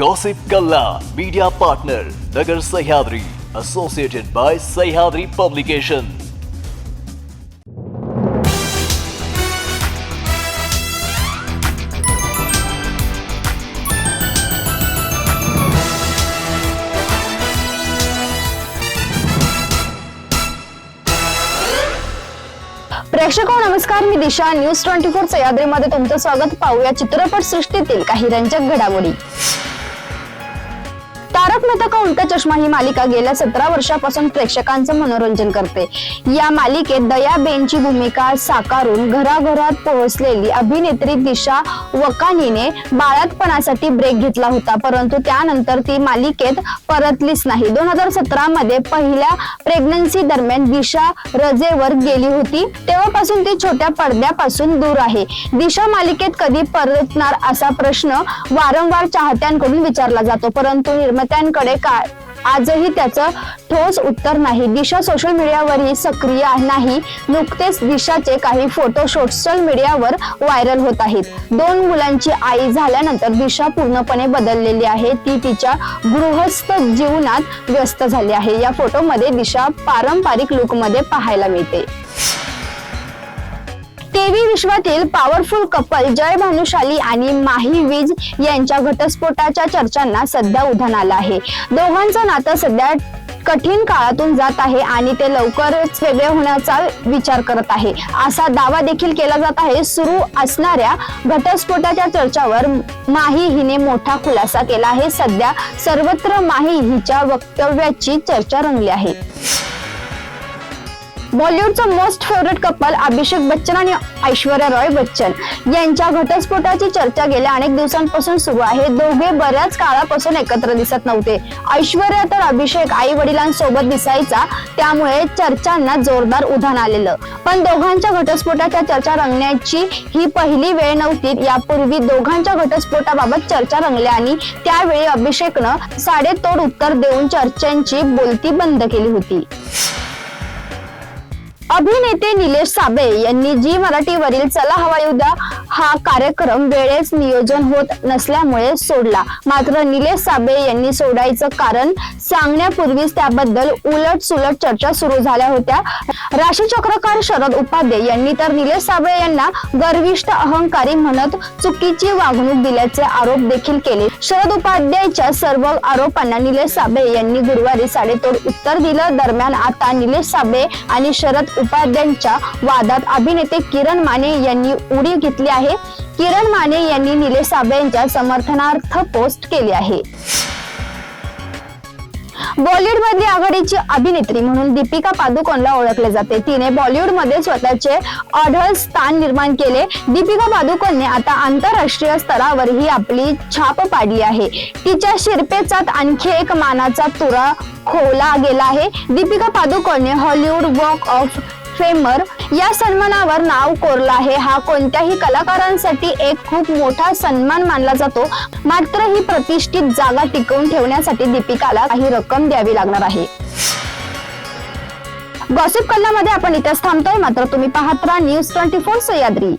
Gossip Kalla, media partner, Nagar Sahyadri, associated by Sahyadri Publication. प्रेक्षको नमस्कार मी Disha news twenty four सह्याद्रीमध्ये तुमचं स्वागत पाहूया चित्रपट सृष्टीतील काही रंजक घडामोडी तारक मेहता का उलटा चष्मा ही मालिका गेल्या सतरा वर्षापासून प्रेक्षकांचं मनोरंजन करते. या मालिकेत दयाबेनची भूमिका साकारून घराघरात पोहोचलेली अभिनेत्री दिशा वकानीने बाळातपणासाठी ब्रेक घेतला होता परंतु त्यानंतर ती मालिकेत परतलीच नाही. दोन हजार सतरा मध्ये पहिल्या प्रेग्नन्सी दरम्यान दिशा रजेवर गेली होती. तेव्हापासून ती छोट्या पडद्यापासून दूर आहे. दिशा मालिकेत कधी परतणार असा प्रश्न वारंवार चाहत्यांकडून विचारला जातो परंतु प्रश्नांकडे काय? आजही त्याचं ठोस उत्तर नाही. दिशा सोशल मीडियावरही सक्रिय नाही. नुकतेच दिशाचे काही फोटो सोशल मीडियावर व्हायरल होत आहेत. दोन मुलांची आई झाल्यानंतर दिशा पूर्णपणे बदललेली आहे. ती तिच्या गृहस्थ जीवनात व्यस्त झाली आहे. या फोटोमध्ये दिशा पारंपरिक लुकमध्ये पाहायला मिळते. टीव्ही विश्वातील पॉवरफुल कपल जय भानुशाली आणि माही विज यांच्या घटस्फोटाच्या चर्चांना सध्या उधाण आलं आहे. दोघांचं नातं सध्या कठीण काळातून जात आहे आणि ते लवकरच वेगळे होण्याचा विचार करत आहे. असा दावा देखील केला जात आहे. सुरू असणाऱ्या घटस्फोटाच्या चर्चावर माही हिने मोठा खुलासा केला आहे. सध्या सर्वत्र माही हिच्या वक्तव्याची चर्चा रंगली आहे. बॉलिवूडचं most favourite couple Abhishek Bachchan आणि ऐश्वर्या रॉय बच्चन यांच्या घटस्फोटाची चर्चा गेल्या अनेक दिवसांपासून सुरू आहे. दोघे बऱ्याच काळापासून एकत्र दिसत नव्हते. ऐश्वर्या तर अभिषेक आई वडिलांसोबत दिसायचा त्यामुळे चर्चांना जोरदार उधाण आलेलं. पण दोघांच्या घटस्फोटाच्या चर्चा रंगण्याची ही पहिली वेळ नव्हती. यापूर्वी दोघांच्या घटस्फोटाबाबत चर्चा रंगल्या आणि त्यावेळी अभिषेकनं साडेतोड उत्तर देऊन चर्चांची बोलती बंद केली होती. अभिनेते निलेश साबळे यांनी जी मराठीवरील चला हवा उद्या हा कार्यक्रम वेळेस नियोजन होत नसल्यामुळे सोडला. मात्र निलेश साबळे यांनी सोडायचं कारण सांगण्यापूर्वीच त्याबद्दल उलट सुलट चर्चा सुरू झाल्या होत्या. राशीचक्रकार शरद उपाध्ये यांनी तर निलेश साबळे यांना गर्विष्ठ अहंकारी म्हणत चुकीची वागणूक दिल्याचे आरोप देखील केले. शरद उपाध्यायच्या सर्व आरोपांना निलेश साबळे यांनी गुरुवारी साडेतोड उत्तर दिलं. दरम्यान आता निलेश साबळे आणि शरद उपाध्यायांच्या वादात अभिनेते किरण माने यांनी उडी घेतली आहे. किरण माने यांनी निलेश साबळे यांच्या समर्थनार्थ पोस्ट केली आहे. बॉलिवूड मधली आघाडीची अभिनेत्री म्हणून दीपिका पादुकोणला ओळखले जाते. तिने बॉलिवूडमध्ये स्वतःचे अढळ स्थान निर्माण केले. दीपिका पादुकोणने आता आंतरराष्ट्रीय स्तरावरही आपली छाप पाडली आहे. तिच्या शिरपेचात आणखी एक मानाचा तुरा खोवला गेला आहे. दीपिका पादुकोणने हॉलिवूड वॉक ऑफ फेमर या सन्मानावर नाव कोरलं आहे. हा कोणत्याही कलाकारांसाठी एक खूप मोठा सन्मान मानला जातो. मात्र ही प्रतिष्ठित जागा टिकवून ठेवण्यासाठी दीपिकाला काही रक्कम द्यावी लागणार आहे. गॉसिप कल्लामध्ये आपण इथेच थांबतोय. मात्र तुम्ही पाहत राहा न्यूज ट्वेंटी फोर सह्याद्री.